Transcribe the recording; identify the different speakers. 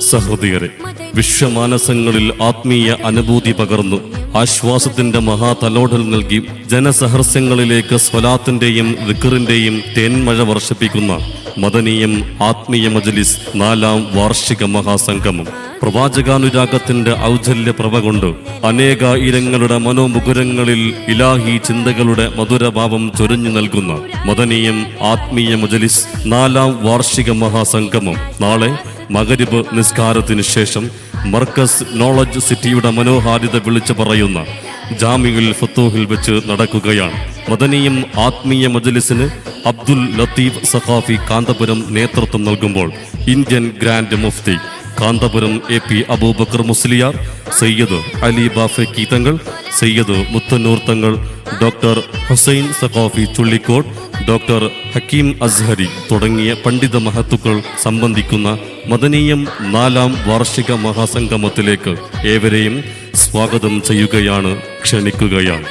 Speaker 1: സഹൃദയരെ വിശ്വമാനസങ്ങളിൽ ആത്മീയ അനുഭൂതി പകർന്നു. ആശ്വാസത്തിന്റെ മഹാതലോടൽ നൽകി ജനസഹർസ്യങ്ങളിലേക്ക് സ്വലാത്തിന്റെയും വിക്കറിന്റെയും തേന്മഴ വർഷിപ്പിക്കുന്ന മദനീയം ആത്മീയ മജലിസ് നാലാം വാർഷിക മഹാസംഗമം. പ്രവാചകാനുരാഗത്തിന്റെ ഔജല്യ പ്രഭ കൊണ്ട് അനേക ഇരങ്ങളുടെ മനോമുകുരങ്ങളിൽ ഇലാഹി ചിന്തകളുടെ മധുരഭാവം ചൊരിഞ്ഞു നൽകുന്ന മദനീയം ആത്മീയ മജലിസ് നാലാം വാർഷിക മഹാസംഗമം. നാളെ മകരിബ് നിസ്കാരത്തിന് ശേഷം മർക്കസ് നോളജ് സിറ്റിയുടെ മനോഹാരിത വിളിച്ചു പറയുന്ന ജാമിയുൽ ഫത്തൂഹിൽ വെച്ച് നടക്കുകയാണ്. മദനീയം ആത്മീയ മജലിസിന് അബ്ദുൽ ലത്തീഫ് സഖാഫി കാന്തപുരം നേതൃത്വം നൽകുമ്പോൾ Indian grand Mufti Kanthapuram A P Aboobacker Musliyar Sayyid Ali Bafaqi Thangal Sayyid Muthannoor Thangal doctor Hussain Saqafi Chullikode doctor Hakeem Azhari തുടങ്ങിയ പണ്ഡിത മഹത്തുക്കൾ സംബന്ധിക്കുന്ന മദനീയം നാലാം വാർഷിക മഹാസംഗമത്തിലേക്ക് ഏവരെയും സ്വാഗതം ചെയ്യുകയാണ് ക്ഷണിക്കുകയാണ്.